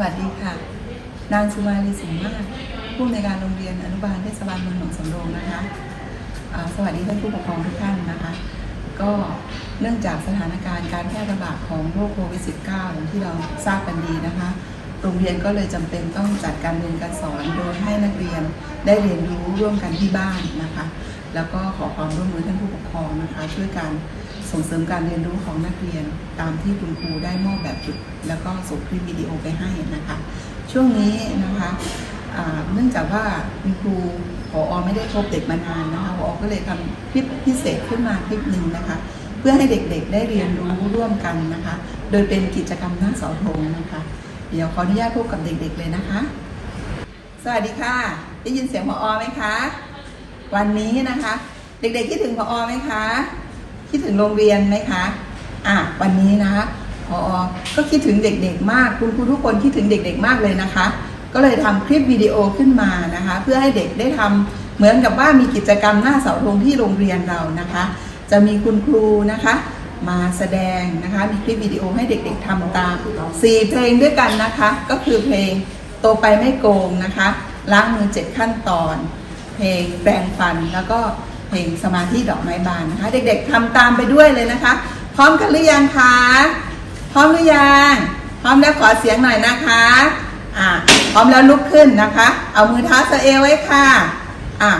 วัสดีค่ะ นางสุมาลีสิงห์มากผู้อำนการโรงเรียนอนุบาลเทศบาลเมืองหนองสำโรงนะคะสวัสดีท่านผู้ปกครองทุกท่านนะคะ ก็เนื่องจากสถานการณ์การแพร่ระบาดของโรคโควิด -19 อย่างที่เราทราบกันดีนะคะ โรงเรียนก็เลยจำเป็นต้องจัดการเรียนการสอนโดยให้นักเรียนได้เรียนรู้ร่วมกันที่บ้านนะคะ แล้วก็ขอความร่วมมือท่านผู้ปกครองนะคะช่วยกัน ส่งเสริมการเรียนรู้ของนักเรียน ตามที่คุณครูได้มอบแบบฝึกแล้วก็ส่งคลิปวิดีโอไปให้นะคะ ช่วงนี้นะคะเนื่องจากว่าคุณครูผออไม่ได้พบเด็กมานานนะคะผอก็เลยทำคลิปพิเศษขึ้นมาคลิปหนึ่งนะคะ เพื่อให้เด็กๆได้เรียนรู้ร่วมกันนะคะ โดยเป็นกิจกรรมหน้าเสาธงนะคะ เดี๋ยวขออนุญาตพบกับเด็กๆเลยนะคะ สวัสดีค่ะ ได้ยินเสียงพออไหมคะ วันนี้นะคะ เด็กๆคิดถึงพอไหมคะ คิดถึงโรงเรียนไหมคะอะวันนี้นะพอก็คิดถึงเด็กๆ มากคุณครูทุกคนคิดถึงเด็กๆ มากเลยนะคะ ก็เลยทำคลิปวิดีโอขึ้นมานะคะ เพื่อให้เด็กได้ทำเหมือนกับว่ามีกิจกรรมหน้าเสาธงที่โรงเรียนเรานะคะ จะมีคุณครูนะคะ มาแสดงนะคะมีคลิปวิดีโอให้เด็กๆทำตามสี่เพลงด้วยกันนะคะ ก็คือเพลงโตไปไม่โกงนะคะล้างมือเจ็ดขั้นตอน เพลงแปรงฟันแล้วก็ งสมาธิดอกไม้บานนะคะ เด็กๆทำตามไปด้วยเลยนะคะ พร้อมกันหรือยังคะพร้อมหรือยังพร้อมแล้วขอเสียงหน่อยนะคะอะพร้อมแล้วลุกขึ้นนะคะ เอามือเท้าสะเอวไว้ค่ะอะ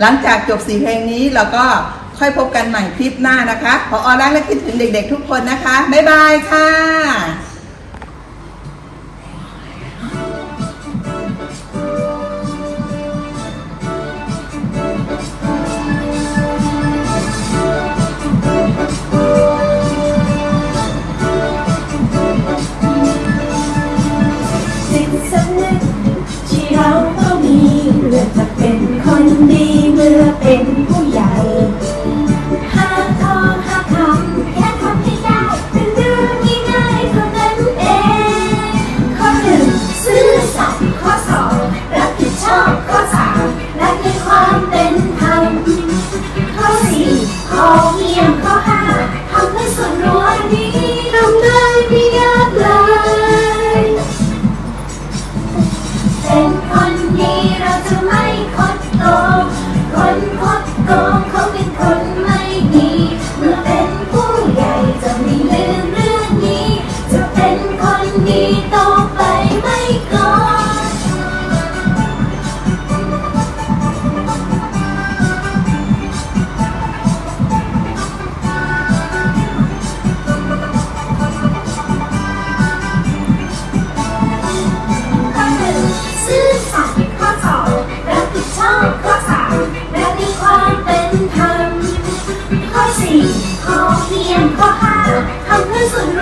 หลังจากจบสี่เพลงนี้เราก็ค่อยพบกันใหม่คลิปหน้านะคะพออรักและคิดถึงเด็กๆทุกคนนะคะ บ๊ายบายค่ะ ท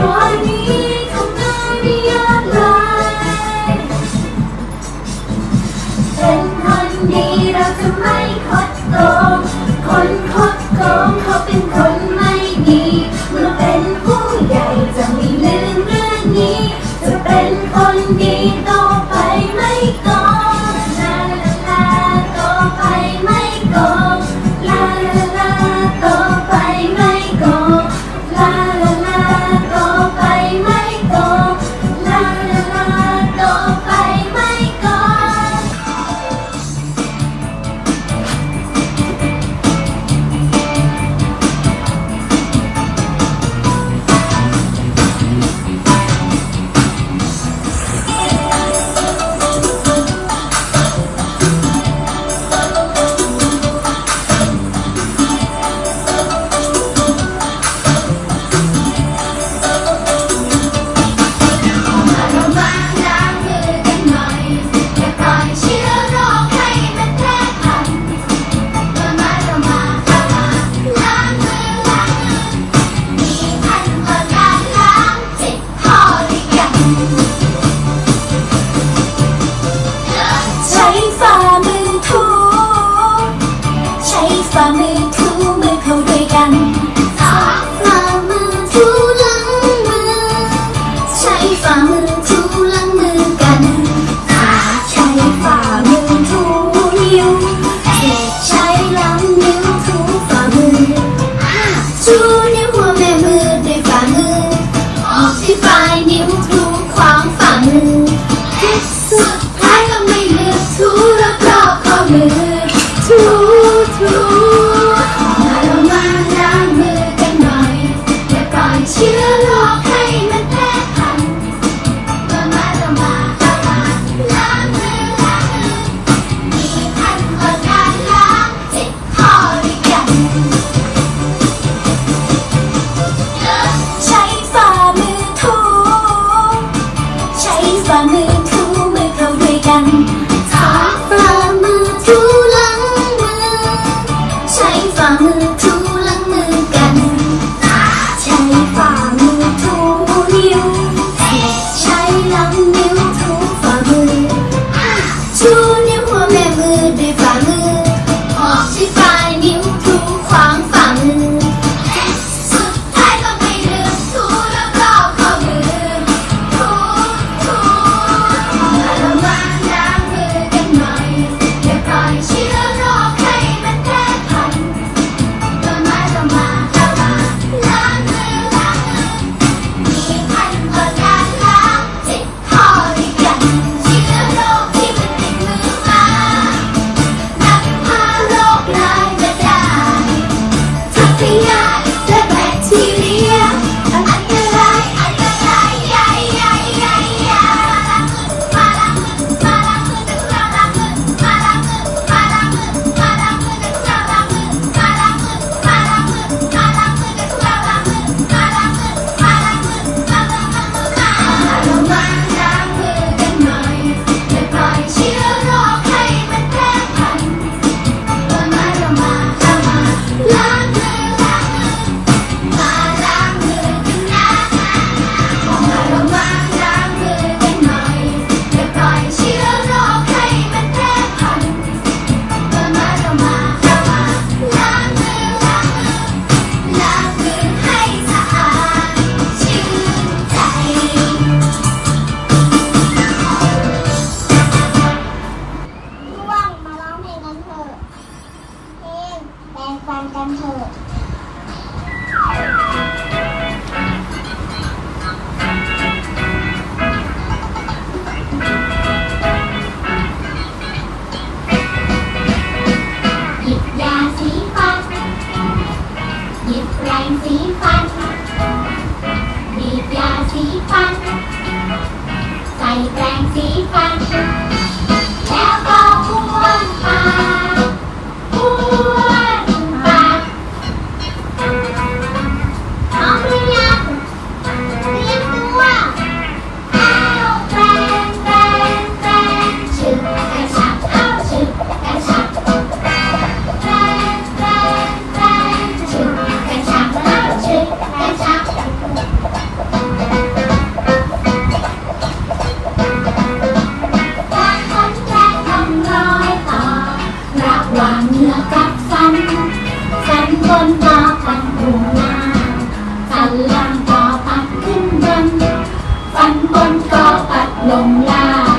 ลงล่าง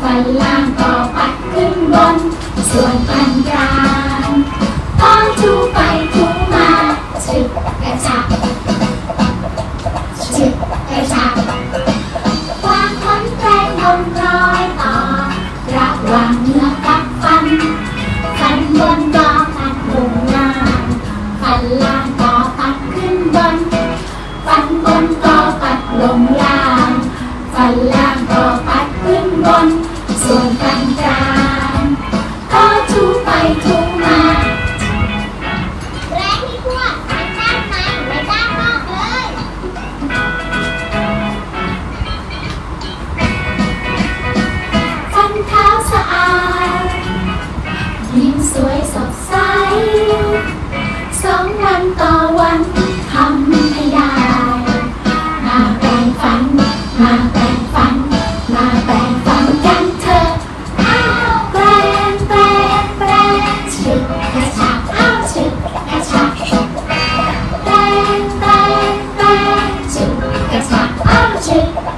ฝันล่างก็ปัดขึ้นบน ส่วนฟันกลางต้องทูไปทูมาชึบกระชับชึบกระชับวางค้นแปรงลงรอยต่อระหว่างเนื้อกับฟัน ฟันบนก็ปัดลงล่างฟันล่างก็ปัดขึ้นบน ฟันบนก็ปัดลงล่างฟันล่าง shape